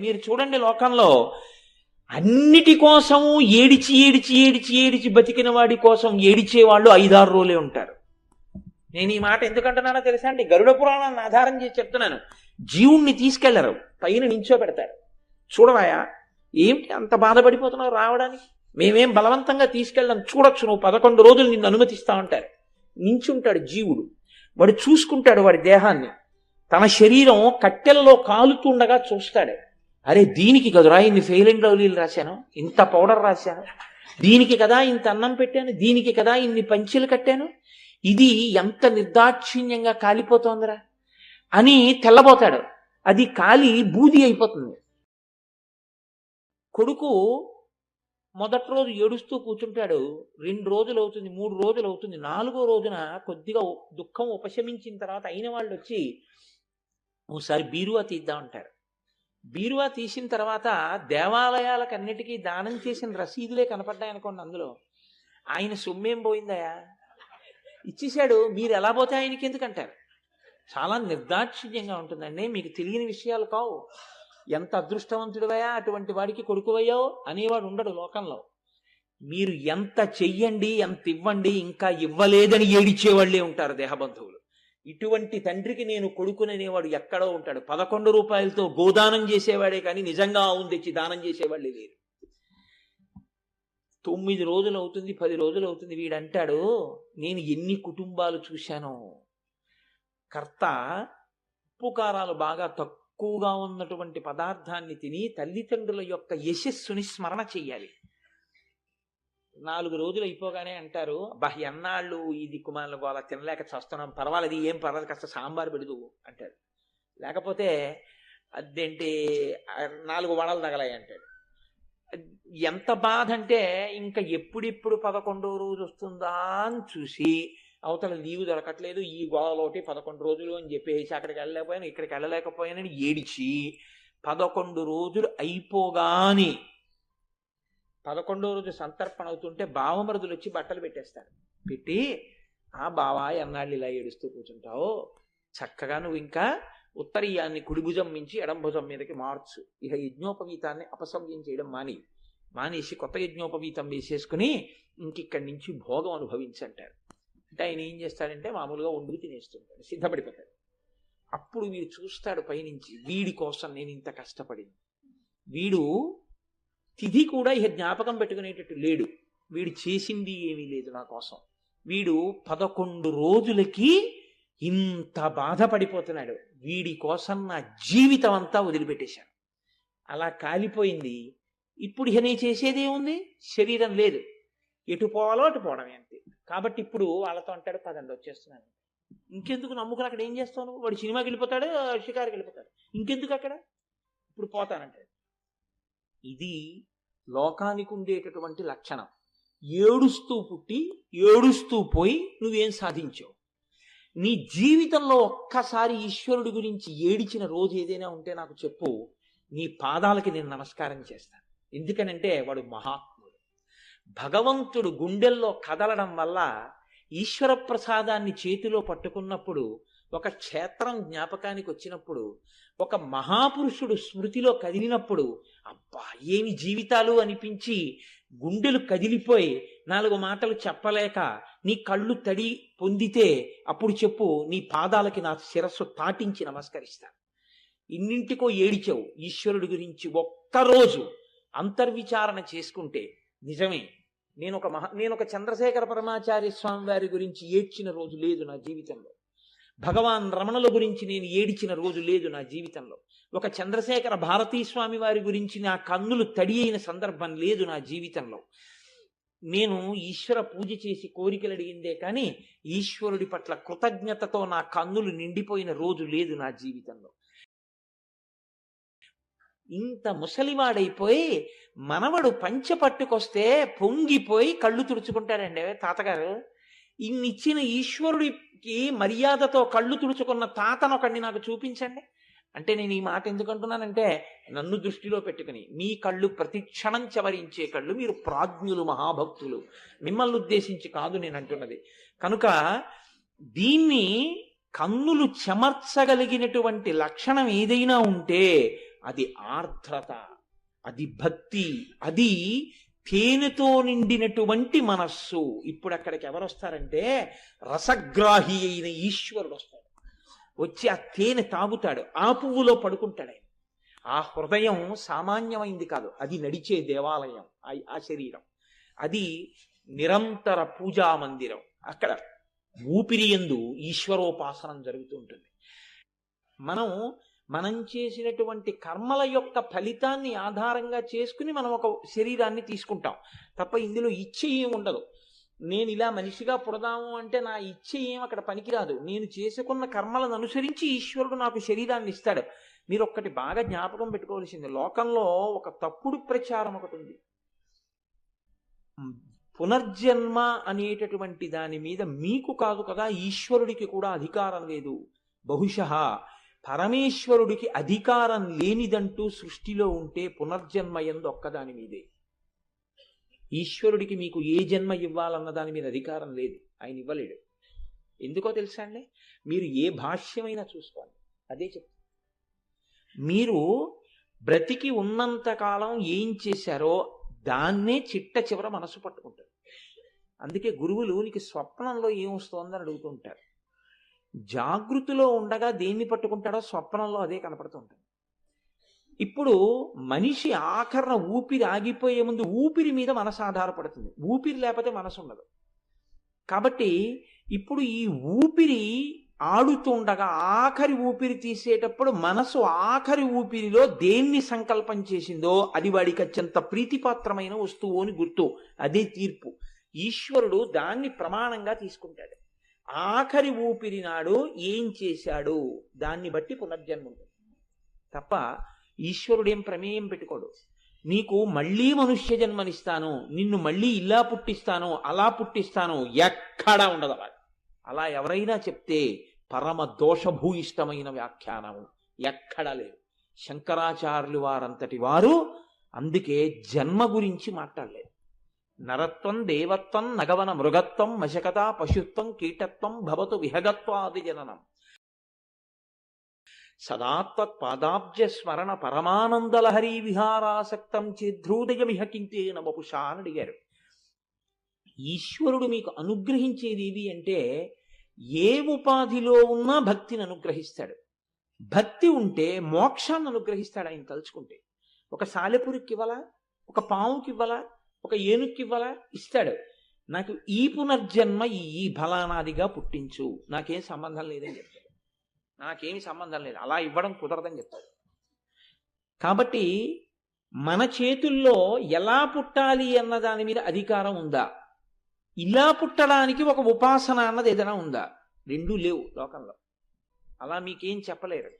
మీరు చూడండి లోకంలో అన్నిటి కోసం ఏడిచి ఏడిచి ఏడిచి ఏడిచి బతికిన వాడి కోసం ఏడిచే వాళ్ళు ఐదారు రోజులే ఉంటారు. నేను ఈ మాట ఎందుకంటున్నానో తెలుసా అండి? గరుడ పురాణాన్ని ఆధారం చేసి చెప్తున్నాను. జీవుణ్ణి తీసుకెళ్ళరు. పైన నించో పెడతారు చూడవాయా? ఏమిటి అంత బాధపడిపోతున్నావు రావడానికి? మేమేం బలవంతంగా తీసుకెళ్ళాం చూడొచ్చు. నువ్వు పదకొండు రోజులు నిన్ను అనుమతిస్తా ఉంటారు. నించుంటాడు జీవుడు. వాడు చూసుకుంటాడు వాడి దేహాన్ని. తన శరీరం కట్టెలలో కాలుతుండగా చూస్తాడు. అరే దీనికి కదురా ఇన్ని ఫెయిల్ అండ్ లవ్లీలు రాశాను? ఇంత పౌడర్ రాశాను? దీనికి కదా ఇంత అన్నం పెట్టాను? దీనికి కదా ఇన్ని పంచీలు కట్టాను? ఇది ఎంత నిర్దాక్షిణ్యంగా కాలిపోతోందిరా? అని తెల్లబోతాడు. అది కాలి బూది అయిపోతుంది. కొడుకు మొదటి రోజు ఏడుస్తూ కూర్చుంటాడు. రెండు రోజులు అవుతుంది మూడు రోజులు అవుతుంది. నాలుగో రోజున కొద్దిగా దుఃఖం ఉపశమించిన తర్వాత అయిన వాళ్ళు వచ్చి ఓసారి బీరువా తీద్దామంటారు బీరువా తీసిన తర్వాత దేవాలయాలకన్నిటికీ దానం చేసిన రసీదులే కనపడ్డాయి అనుకోండి అందులో. ఆయన సొమ్మేం పోయిందయా ఇచ్చేశాడు మీరు ఎలా పోతే ఆయనకి ఎందుకంటారు? చాలా నిర్దాక్షిణ్యంగా ఉంటుందండి. మీకు తెలియని విషయాలు కావు. ఎంత అదృష్టవంతుడివయా అటువంటి వాడికి కొడుకువయ్యావు అనేవాడు ఉండడు లోకంలో. మీరు ఎంత చెయ్యండి ఎంత ఇవ్వండి ఇంకా ఇవ్వలేదని ఏడిచేవాళ్ళే ఉంటారు దేహబంధువులు. ఇటువంటి తండ్రికి నేను కొడుకుననేవాడు ఎక్కడో ఉంటాడు. పదకొండు రూపాయలతో గోదానం చేసేవాడే కానీ నిజంగా ఆవును తెచ్చి దానం చేసేవాళ్ళే లేరు. తొమ్మిది రోజులు అవుతుంది పది రోజులు అవుతుంది. వీడంటాడు నేను ఎన్ని కుటుంబాలు చూశానో. కర్త ఉప్పు కారాలు బాగా తక్కువగా ఉన్నటువంటి పదార్థాన్ని తిని తల్లిదండ్రుల యొక్క యశస్సుని స్మరణ చెయ్యాలి. నాలుగు రోజులు అయిపోగానే అంటారు బహ్ ఎన్నాళ్ళు ఈ దిక్కుమాలను గోలా తినలేక చస్తున్నాం పర్వాలేదు ఏం పర్వాలేదు కాస్త సాంబార్ పెడదు అంటాడు. లేకపోతే అదేంటి నాలుగు వడలు తగలాయి అంటాడు. ఎంత బాధ అంటే ఇంకా ఎప్పుడెప్పుడు పదకొండో రోజు వస్తుందా అని చూసి అవతల లీవు దొరకట్లేదు ఈ గోడలోటి పదకొండు రోజులు అని చెప్పేసి అక్కడికి వెళ్ళలేకపోయాను ఇక్కడికి వెళ్ళలేకపోయానని ఏడిచి పదకొండు రోజులు అయిపోగానే పదకొండో రోజు సంతర్పణ అవుతుంటే బావమరుదులు వచ్చి బట్టలు పెట్టేస్తారు. పెట్టి ఆ బావా ఎన్నాళ్ళు ఇలా ఏడుస్తూ కూర్చుంటావు? చక్కగా నువ్వు ఇంకా ఉత్తరీయాన్ని కుడిభుజం మించి ఎడం భుజం మీదకి మార్చు. ఇక యజ్ఞోపవీతాన్ని అపసవ్యం చేయడం మాని మానేసి కొత్త యజ్ఞోపవీతం వేసేసుకుని ఇంకిక్కడి నుంచి భోగం అనుభవించంటారు అంటే ఆయన ఏం చేస్తాడంటే మామూలుగా వండుకు తినేస్తుంటాడు సిద్ధపడిపోతాడు. అప్పుడు వీడు చూస్తాడు పైనుంచి వీడి కోసం నేను ఇంత కష్టపడింది. వీడు తిథి కూడా ఇక జ్ఞాపకం పెట్టుకునేటట్టు లేడు. వీడు చేసింది ఏమీ లేదు నా కోసం. వీడు పదకొండు రోజులకి ఇంత బాధపడిపోతున్నాడు. వీడి కోసం నా జీవితం అంతా వదిలిపెట్టేశాను అలా కాలిపోయింది. ఇప్పుడు ఇక నేను చేసేదేముంది శరీరం లేదు. ఎటు పోవాలో అటు పోవడమే అంతే. కాబట్టి ఇప్పుడు వాళ్ళతో అంటాడు పదండి వచ్చేస్తున్నాను. ఇంకెందుకు నమ్ముకుని అక్కడ ఏం చేస్తాను వాడు సినిమాకి వెళ్ళిపోతాడు షికారికి వెళ్ళిపోతాడు. ఇంకెందుకు అక్కడ? ఇప్పుడు పోతానంటాడు. ఇది లోకానికి ఉండేటటువంటి లక్షణం. ఏడుస్తూ పుట్టి ఏడుస్తూ పోయి నువ్వేం సాధించావు? నీ జీవితంలో ఒక్కసారి ఈశ్వరుడి గురించి ఏడిచిన రోజు ఏదైనా ఉంటే నాకు చెప్పు. నీ పాదాలకి నేను నమస్కారం చేస్తాను. ఎందుకనంటే వాడు మహాత్ముడు. భగవంతుడు గుండెల్లో కదలడం వల్ల ఈశ్వర ప్రసాదాన్ని చేతిలో పట్టుకున్నప్పుడు ఒక క్షేత్రం జ్ఞాపకానికి వచ్చినప్పుడు ఒక మహాపురుషుడు స్మృతిలో కదిలినప్పుడు అబ్బా ఏమి జీవితాలు అనిపించి గుండెలు కదిలిపోయి నాలుగు మాటలు చెప్పలేక నీ కళ్ళు తడి పొందితే అప్పుడు చెప్పు నీ పాదాలకి నా శిరస్సు తాటించి నమస్కరిస్తా. ఇన్నింటికో ఏడిచావు ఈశ్వరుడి గురించి ఒక్కరోజు అంతర్విచారణ చేసుకుంటే నిజమే. నేను ఒక మహా నేను ఒక చంద్రశేఖర పరమాచార్య స్వామి వారి గురించి ఏడ్చిన రోజు లేదు నా జీవితంలో. భగవాన్ రమణుల గురించి నేను ఏడిచిన రోజు లేదు నా జీవితంలో. ఒక చంద్రశేఖర భారతీ స్వామి వారి గురించి నా కన్నులు తడి అయిన సందర్భం లేదు నా జీవితంలో. నేను ఈశ్వర పూజ చేసి కోరికలు అడిగిందే కానీ ఈశ్వరుడి పట్ల కృతజ్ఞతతో నా కన్నులు నిండిపోయిన రోజు లేదు నా జీవితంలో. ఇంత ముసలివాడైపోయి మనవడు పంచె పట్టుకొస్తే పొంగిపోయి కళ్ళు తుడుచుకుంటారండి తాతగారు? ఇన్నిచ్చిన ఈశ్వరుడి కి మర్యాదతో కళ్ళు తుడుచుకున్న తాతనొకడిని నాకు చూపించండి. అంటే నేను ఈ మాట ఎందుకంటున్నానంటే నన్ను దృష్టిలో పెట్టుకుని మీ కళ్ళు ప్రతి క్షణం చవరించే కళ్ళు మీరు ప్రాజ్ఞులు మహాభక్తులు. మిమ్మల్ని ఉద్దేశించి కాదు నేను అంటున్నది. కనుక దీన్ని కన్నులు చెమర్చగలిగినటువంటి లక్షణం ఏదైనా ఉంటే అది ఆర్ద్రత అది భక్తి అది తేనెతో నిండినటువంటి మనస్సు. ఇప్పుడు అక్కడికి ఎవరు వస్తారంటే రసగ్రాహి అయిన ఈశ్వరుడు వస్తాడు. వచ్చి ఆ తేనె తాగుతాడు. ఆ పువ్వులో పడుకుంటాడు ఆయన. ఆ హృదయం సామాన్యమైంది కాదు. అది నడిచే దేవాలయం ఆ- శరీరం. అది నిరంతర పూజా మందిరం. అక్కడ ఊపిరి ఎందు ఈశ్వరోపాసనం జరుగుతూ ఉంటుంది. మనం మనం చేసినటువంటి కర్మల యొక్క ఫలితాన్ని ఆధారంగా చేసుకుని మనం ఒక శరీరాన్ని తీసుకుంటాం. తప్ప ఇందులో ఇచ్చ ఏం ఉండదు. నేను ఇలా మనిషిగా పుడదాము అంటే నా ఇచ్చ ఏం అక్కడ పనికిరాదు. నేను చేసుకున్న కర్మలను అనుసరించి ఈశ్వరుడు నాకు శరీరాన్ని ఇస్తాడు. మీరు ఒక్కటి బాగా జ్ఞాపకం పెట్టుకోవాల్సింది. లోకంలో ఒక తప్పుడు ప్రచారం ఒకటి ఉంది. పునర్జన్మ అనేటటువంటి దాని మీద మీకు కాదు కదా ఈశ్వరుడికి కూడా అధికారం లేదు. బహుశ పరమేశ్వరుడికి అధికారం లేనిదంటూ సృష్టిలో ఉంటే పునర్జన్మ ఎందు ఒక్కదాని మీదే. ఈశ్వరుడికి మీకు ఏ జన్మ ఇవ్వాలన్న దాని మీద అధికారం లేదు. ఆయన ఇవ్వలేడు. ఎందుకో తెలుసా అండి? మీరు ఏ భాష్యమైనా చూసుకోండి. అదే చెప్తాను మీరు బ్రతికి ఉన్నంత కాలం ఏం చేశారో దాన్నే చిట్ట చివర మనసు పట్టుకుంటారు. అందుకే గురువులు నీకు స్వప్నంలో ఏం వస్తోందని అడుగుతుంటారు. జాగృతిలో ఉండగా దేన్ని పట్టుకుంటాడో స్వప్నంలో అదే కనపడుతుంటుంది. ఇప్పుడు మనిషి ఆఖరణ ఊపిరి ఆగిపోయే ముందు ఊపిరి మీద మనసు ఆధారపడుతుంది. ఊపిరి లేకపోతే మనసు ఉండదు. కాబట్టి ఇప్పుడు ఈ ఊపిరి ఆడుతుండగా ఆఖరి ఊపిరి తీసేటప్పుడు మనసు ఆఖరి ఊపిరిలో దేన్ని సంకల్పం చేసిందో అది వాడికి అత్యంత ప్రీతిపాత్రమైన వస్తువు అని గుర్తు. అదే తీర్పు. ఈశ్వరుడు దాన్ని ప్రమాణంగా తీసుకుంటాడు. ఆఖరి ఊపిరి నాడు ఏం చేశాడు? దాన్ని బట్టి పునర్జన్మ ఉంటుంది తప్ప ఈశ్వరుడేం ప్రమేయం పెట్టుకోడు. నీకు మళ్ళీ మనుష్య జన్మనిస్తాను నిన్ను మళ్ళీ ఇలా పుట్టిస్తాను అలా పుట్టిస్తాను ఎక్కడా ఉండదు అలా అలా ఎవరైనా చెప్తే పరమ దోషభూయిష్టమైన వ్యాఖ్యానము ఎక్కడా లేదు. శంకరాచార్యులు వారంతటి వారు అందుకే జన్మ గురించి మాట్లాడలేదు. నరత్వం దేవత్వం నగవన మృగత్వం మశకత పశుత్వం కీటత్వం భవతు విహగత్వాది జననం. సదాత్వత్ పాదాబ్జ స్మరణ పరమానందలహరీ విహారాసక్తం చేద్రూదయమిహ కింతేన వపుషా అని అడిగారు. ఈశ్వరుడు మీకు అనుగ్రహించేది ఏది అంటే ఏ ఉపాధిలో ఉన్నా భక్తిని అనుగ్రహిస్తాడు. భక్తి ఉంటే మోక్షాన్ని అనుగ్రహిస్తాడు ఆయన తలుచుకుంటే. ఒక సాలెపురికి ఇవ్వాలా? ఒక పావుకి ఇవ్వాలా? ఒక ఏనుక్కి ఇవ్వాలా ఇస్తాడు. నాకు ఈ పునర్జన్మ ఈ బలానాదిగా ఫలానాదిగా పుట్టించు. నాకేం సంబంధం లేదని చెప్తాడు. నాకేమి సంబంధం లేదు. అలా ఇవ్వడం కుదరదని చెప్తాడు. కాబట్టి మన చేతుల్లో ఎలా పుట్టాలి అన్న దాని మీద అధికారం ఉందా? ఇలా పుట్టడానికి ఒక ఉపాసన అన్నది ఏదైనా ఉందా? రెండూ లేవు లోకంలో. అలా మీకేం చెప్పలేరు.